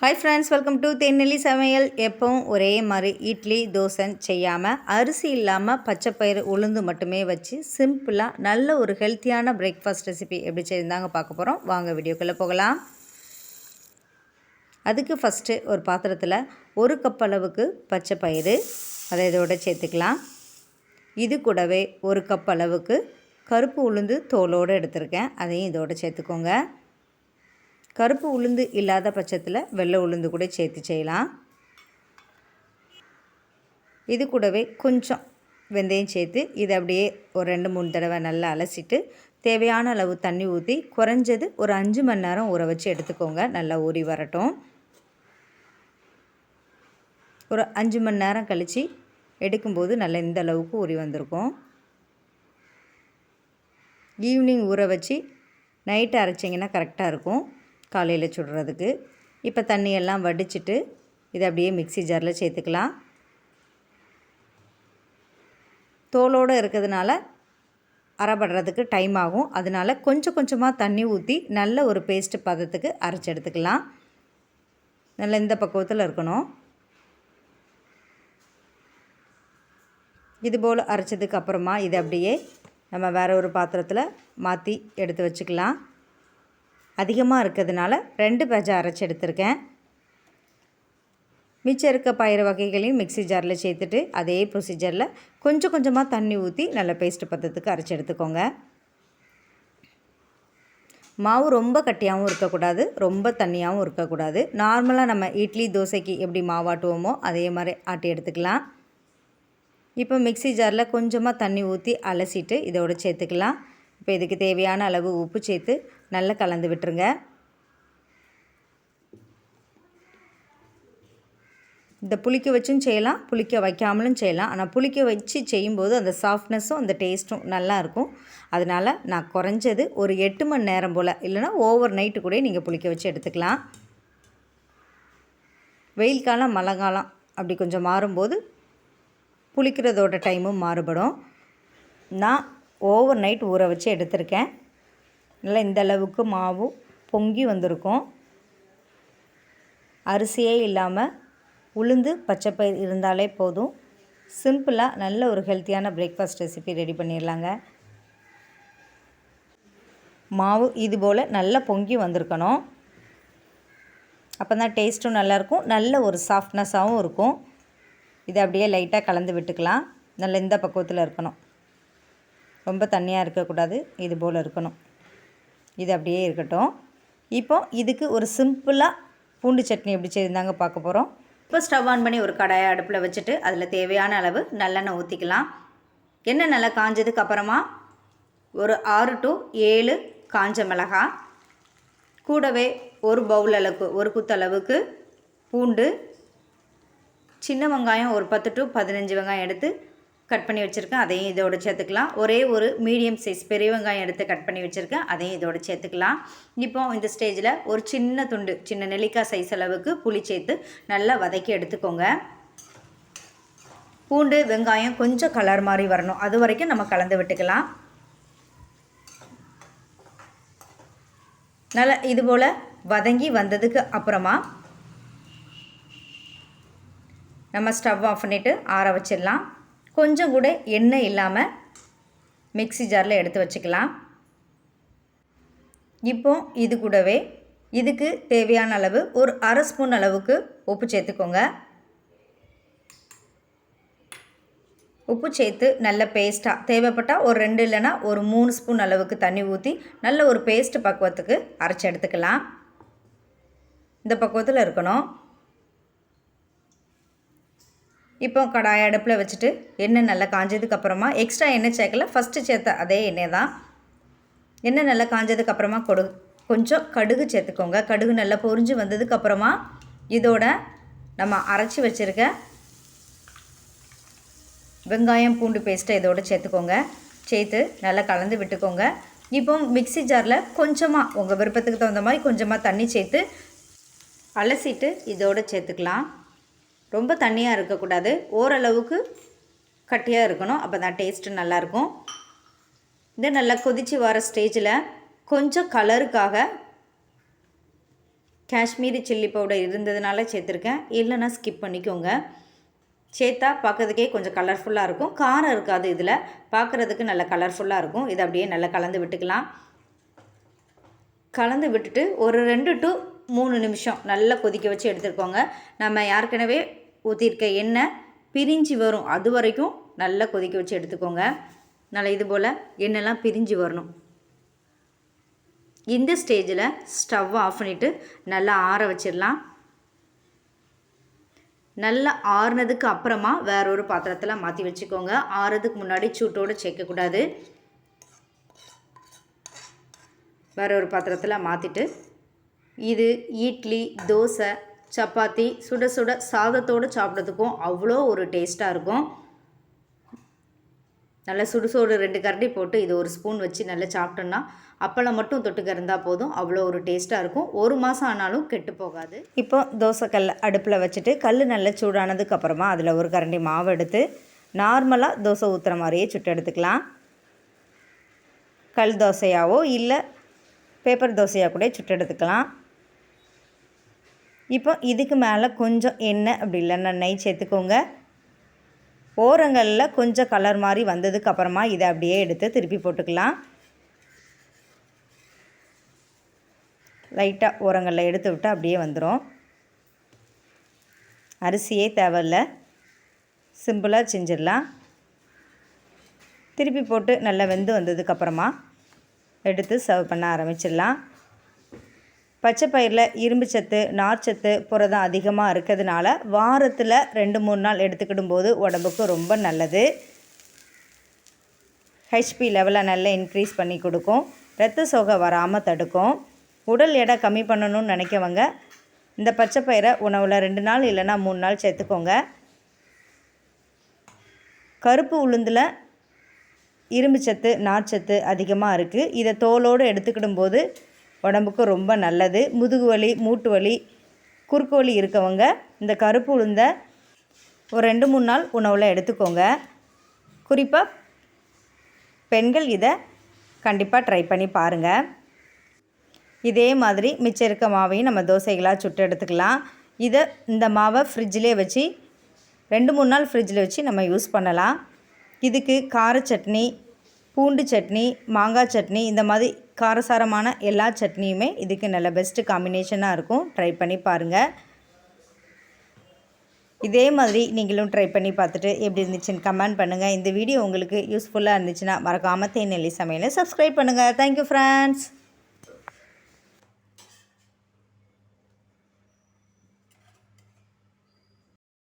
Hi friends welcome to Thennelli சமையல் எப்பவும் ஒரே மாதிரி இட்லி தோசை செய்யாமல் அரிசி இல்லாமல் பச்சைப்பயிறு உளுந்து மட்டுமே வச்சு சிம்பிளாக நல்ல ஒரு ஹெல்த்தியான பிரேக்ஃபாஸ்ட் ரெசிபி எப்படி செய்யிருந்தாங்க பார்க்க போகிறோம் வாங்க வீடியோக்குள்ளே போகலாம். அதுக்கு ஃபஸ்ட்டு ஒரு பாத்திரத்தில் ஒரு கப் அளவுக்கு பச்சை பயிறு அதை இதோட சேர்த்துக்கலாம். இது கூடவே ஒரு கப் அளவுக்கு கருப்பு உளுந்து தோலோடு எடுத்திருக்கேன் அதையும் இதோட சேர்த்துக்கோங்க. கருப்பு உளுந்து இல்லாத பட்சத்தில் வெள்ளை உளுந்து கூட சேர்த்து செய்யலாம். இது கூடவே கொஞ்சம் வெந்தயம் சேர்த்து இதை அப்படியே ஒரு ரெண்டு மூணு தடவை நல்லா அலசிட்டு தேவையான அளவு தண்ணி ஊற்றி குறைஞ்சது ஒரு அஞ்சு மணி நேரம் ஊற வச்சு எடுத்துக்கோங்க. நல்லா ஊறி வரட்டும். ஒரு அஞ்சு மணி நேரம் கழித்து எடுக்கும்போது நல்லா இந்த அளவுக்கு ஊறி வந்திருக்கும். ஈவினிங் ஊற வச்சு நைட்டு அரைச்சிங்கன்னா கரெக்டாக இருக்கும். காலையில் சுடுறதுக்கு. இப்போ தண்ணியெல்லாம் வடிச்சிட்டு இதை அப்படியே மிக்சி ஜாரில் சேர்த்துக்கலாம். தோலோடு இருக்கிறதுனால அரைபடுறதுக்கு டைம் ஆகும். அதனால் கொஞ்சம் கொஞ்சமாக தண்ணி ஊற்றி நல்ல ஒரு பேஸ்ட்டு பதத்துக்கு அரைச்சி எடுத்துக்கலாம். நல்லா இந்த பக்குவத்தில் இருக்கணும். இது போல் அரைச்சதுக்கு அப்புறமா இதை அப்படியே நம்ம வேறு ஒரு பாத்திரத்தில் மாற்றி எடுத்து வச்சுக்கலாம். அதிகமாக இருக்கிறதுனால ரெண்டு பேஜை அரைச்சி எடுத்திருக்கேன். மிச்சம் இருக்க பயிறு வகைகளையும் மிக்சி ஜாரில் சேர்த்துட்டு அதே ப்ரொசீஜரில் கொஞ்சம் கொஞ்சமாக தண்ணி ஊற்றி நல்ல பேஸ்ட்டு பத்தத்துக்கு அரைச்சி எடுத்துக்கோங்க. மாவு ரொம்ப கட்டியாகவும் இருக்கக்கூடாது ரொம்ப தண்ணியாகவும் இருக்கக்கூடாது. நார்மலாக நம்ம இட்லி தோசைக்கு எப்படி மாவாட்டுவோமோ அதே மாதிரி ஆட்டி எடுத்துக்கலாம். இப்போ மிக்சி ஜாரில் கொஞ்சமாக தண்ணி ஊற்றி அலசிட்டு இதோடு சேர்த்துக்கலாம். இப்போ இதுக்கு தேவையான அளவு உப்பு சேர்த்து நல்லா கலந்து விட்டுருங்க. இந்த புளிக்க வச்சும் செய்யலாம் புளிக்க வைக்காமலும் செய்யலாம். ஆனால் புளிக்க வச்சு செய்யும்போது அந்த சாஃப்ட்னஸும் அந்த டேஸ்ட்டும் நல்லாயிருக்கும் அதனால் நான் குறைஞ்சது ஒரு எட்டு மணி நேரம் போல் இல்லைனா ஓவர் நைட்டு கூட நீங்கள் புளிக்க வச்சு எடுத்துக்கலாம். வெயில் காலம் மழை காலம் அப்படி கொஞ்சம் மாறும்போது புளிக்கிறதோட டைமும் மாறுபடும். நான் ஓவர் நைட் ஊற வச்சு எடுத்திருக்கேன். நல்லா இந்த அளவுக்கு மாவு பொங்கி வந்திருக்கும். அரிசியே இல்லாமல் உளுந்து பச்சைப்பயிர் இருந்தாலே போதும். சிம்பிளாக நல்ல ஒரு ஹெல்த்தியான பிரேக்ஃபாஸ்ட் ரெசிபி ரெடி பண்ணிடலாங்க மாவு இது போல் நல்லா பொங்கி வந்திருக்கணும். அப்போ தான் டேஸ்ட்டும் நல்லாயிருக்கும் நல்ல ஒரு சாஃப்ட்னஸாகவும் இருக்கும். இதை அப்படியே லைட்டாக கலந்து விட்டுக்கலாம். நல்ல இந்த பக்குவத்தில் இருக்கணும். ரொம்ப தண்ணியாக இருக்கக்கூடாது. இது போல் இருக்கணும். இது அப்படியே இருக்கட்டும். இப்போ இதுக்கு ஒரு சிம்பிளாக பூண்டு சட்னி எப்படி செய்திருந்தாங்க பார்க்க போகிறோம் இப்போ ஸ்டவ் ஆன் பண்ணி ஒரு கடாயை அடுப்பில் வச்சுட்டு அதில் தேவையான அளவு நல்லெண்ணெய் ஊற்றிக்கலாம் எண்ணெய் நல்லா காஞ்சதுக்கு அப்புறமா ஒரு ஆறு டு ஏழு காஞ்ச மிளகாய் கூடவே ஒரு பவுல் அளவுக்கு ஒரு குத்தளவுக்கு பூண்டு சின்ன வெங்காயம் ஒரு பத்து டு பதினஞ்சு வெங்காயம் எடுத்து கட் பண்ணி வச்சுருக்கேன். அதையும் இதோட சேர்த்துக்கலாம். ஒரே ஒரு மீடியம் சைஸ் பெரிய வெங்காயம் எடுத்து கட் பண்ணி வச்சுருக்கேன். அதையும் இதோட சேர்த்துக்கலாம். இப்போ இந்த ஸ்டேஜில் ஒரு சின்ன துண்டு சின்ன நெல்லிக்காய் சைஸ் அளவுக்கு புளி சேர்த்து நல்லா வதக்கி எடுத்துக்கோங்க. பூண்டு வெங்காயம் கொஞ்சம் கலர் மாதிரி வரணும். அது வரைக்கும் நம்ம கலந்து விட்டுக்கலாம். நல்லா இது போல் வதங்கி வந்ததுக்கு அப்புறமா நம்ம ஸ்டவ் ஆஃப் பண்ணிவிட்டு ஆற வச்சிடலாம். கொஞ்சம் கூட எண்ணெய் இல்லாமல் மிக்சி ஜாரில் எடுத்து வச்சுக்கலாம். இப்போ இது கூடவே இதுக்கு தேவையான அளவு ஒரு அரை ஸ்பூன் அளவுக்கு உப்பு சேர்த்துக்கோங்க. உப்பு சேர்த்து நல்ல பேஸ்ட்டாக தேவைப்பட்டால் ஒரு ரெண்டு இல்லைனா ஒரு மூணு ஸ்பூன் அளவுக்கு தண்ணி ஊற்றி நல்ல ஒரு பேஸ்ட்டு பக்குவத்துக்கு அரைச்சி எடுத்துக்கலாம். இந்த பக்குவத்தில் இருக்கணும். இப்போ கடாய் அடுப்பில் வச்சுட்டு எண்ணெய் நல்லா காஞ்சதுக்கப்புறமா எக்ஸ்ட்ரா எண்ணெய் சேர்க்கல ஃபஸ்ட்டு சேர்த்த அதே எண்ணெய் தான். எண்ணெய் நல்லா காஞ்சதுக்கப்புறமா கொடு கொஞ்சம் கடுகு சேர்த்துக்கோங்க. கடுகு நல்லா பொரிஞ்சு வந்ததுக்கப்புறமா இதோட நம்ம அரைச்சி வச்சுருக்க வெங்காயம் பூண்டு பேஸ்ட்டை இதோடு சேர்த்துக்கோங்க. சேர்த்து நல்லா கலந்து விட்டுக்கோங்க. இப்போ மிக்சி ஜாரில் கொஞ்சமாக உங்கள் விருப்பத்துக்கு தகுந்த மாதிரி கொஞ்சமாக தண்ணி சேர்த்து அலசிட்டு இதோடு சேர்த்துக்கலாம். ரொம்ப தண்ணியாக இருக்கக்கூடாது. ஓரளவுக்கு கட்டியாக இருக்கணும். அப்போ தான் டேஸ்ட்டு நல்லாயிருக்கும். இது நல்லா கொதித்து வர ஸ்டேஜில் கொஞ்சம் கலருக்காக காஷ்மீரி சில்லி பவுடர் இருந்ததுனால சேர்த்துருக்கேன். இல்லைன்னா ஸ்கிப் பண்ணிக்கோங்க. சேர்த்தா பார்க்கறதுக்கே கொஞ்சம் கலர்ஃபுல்லாக இருக்கும். காரம் இருக்காது இதில். பார்க்குறதுக்கு நல்ல கலர்ஃபுல்லாக இருக்கும். இதை அப்படியே நல்லா கலந்து விட்டுக்கலாம். கலந்து விட்டுட்டு ஒரு ரெண்டு டு மூணு நிமிஷம் நல்லா கொதிக்க வச்சு எடுத்துருக்கோங்க நம்ம ஏற்கனவே ஊற்றிருக்க எண்ணெய் பிரிஞ்சு வரும். அது வரைக்கும் நல்லா கொதிக்க வச்சு எடுத்துக்கோங்க. நல்லா இது போல் எண்ணெய்லாம் பிரிஞ்சு வரணும். இந்த ஸ்டேஜில் ஸ்டவ் ஆஃப் பண்ணிவிட்டு நல்லா ஆற வச்சிடலாம். நல்லா ஆறுனதுக்கு அப்புறமா வேற ஒரு பாத்திரத்தில் மாற்றி வச்சுக்கோங்க. ஆறுறதுக்கு முன்னாடி சூட்டோடு சேர்க்கக்கூடாது வேற ஒரு பாத்திரத்தில் மாற்றிட்டு இது இட்லி தோசை சப்பாத்தி சுட சுட சாதத்தோடு சாப்பிட்றதுக்கும் அவ்வளோ ஒரு டேஸ்ட்டாக இருக்கும். நல்லா சுடுசோடு ரெண்டு கரண்டி போட்டு இது ஒரு ஸ்பூன் வச்சு நல்லா சாப்பிட்டோன்னா அப்பளம் மட்டும் தொட்டுக்க இருந்தால் போதும். அவ்வளோ ஒரு டேஸ்ட்டாக இருக்கும். ஒரு மாதம் ஆனாலும் கெட்டு போகாது. இப்போ தோசைக்கல் அடுப்பில் வச்சுட்டு கல் நல்லா சூடானதுக்கு அப்புறமா அதில் ஒரு கரண்டி மாவு எடுத்து நார்மலாக தோசை ஊற்றுற மாதிரியே சுட்டு எடுத்துக்கலாம். கல் தோசையாவோ இல்லை பேப்பர் தோசையாக கூட சுட்டு எடுத்துக்கலாம். இப்போ இதுக்கு மேலே கொஞ்சம் எண்ணெய் அப்படி இல்லைன்னா நெய் சேர்த்துக்கோங்க. ஓரங்களில் கொஞ்சம் கலர் மாதிரி வந்ததுக்கு அப்புறமா இதை அப்படியே எடுத்து திருப்பி போட்டுக்கலாம். லைட்டாக ஓரங்களில் எடுத்து விட்டு அப்படியே வந்துடும் அரிசியே தேவையில்ல. சிம்பிளாக செஞ்சிடலாம். திருப்பி போட்டு நல்லா வெந்து வந்ததுக்கப்புறமா எடுத்து சர்வ் பண்ண ஆரம்பிச்சிடலாம். பச்சை பயிரில் இரும்பு சத்து நார்ச்சத்து புரதம் அதிகமாக இருக்கிறதுனால வாரத்தில் ரெண்டு மூணு நாள் எடுத்துக்கிடும் போது உடம்புக்கு ரொம்ப நல்லது. ஹெச்பி லெவலை நல்லா இன்க்ரீஸ் பண்ணி கொடுக்கும். ரத்த சோகை வராமல் தடுக்கும். உடல் எடை கம்மி பண்ணணும்னு நினைக்கவங்க இந்த பச்சை பயிரை உணவில் ரெண்டு நாள் இல்லைன்னா மூணு நாள் சேர்த்துக்கோங்க. கருப்பு உளுந்தில் இரும்பு சத்து நார்ச்சத்து அதிகமாக இருக்குது இதை தோலோடு எடுத்துக்கிடும் போது உடம்புக்கு ரொம்ப நல்லது. முதுகு வலி மூட்டு வலி குறுக்கு வலி இருக்கவங்க இந்த கருப்பு உளுந்த ஒரு ரெண்டு மூணு நாள் உணவில் எடுத்துக்கோங்க. குறிப்பாக பெண்கள் இதை கண்டிப்பாக ட்ரை பண்ணி பாருங்கள் இதே மாதிரி மிச்சம் இருக்க மாவையும் நம்ம தோசைகளாக சுட்டு எடுத்துக்கலாம். இதை இந்த மாவை ஃப்ரிட்ஜிலே வச்சு ரெண்டு மூணு நாள் ஃப்ரிட்ஜில் வச்சு நம்ம யூஸ் பண்ணலாம். இதுக்கு கார சட்னி பூண்டு சட்னி மாங்காய் சட்னி இந்த மாதிரி காரசாரமான எல்லா சட்னியுமே இதுக்கு நல்ல பெஸ்ட்டு காம்பினேஷனாக இருக்கும். ட்ரை பண்ணி பாருங்கள் இதே மாதிரி நீங்களும் ட்ரை பண்ணி பார்த்துட்டு எப்படி இருந்துச்சுன்னு கமெண்ட் பண்ணுங்கள் இந்த வீடியோ உங்களுக்கு யூஸ்ஃபுல்லாக இருந்துச்சுன்னா மறக்காமல் தேநெல்லி சமையலை சப்ஸ்கிரைப் பண்ணுங்கள் தேங்க்யூ ஃப்ரெண்ட்ஸ்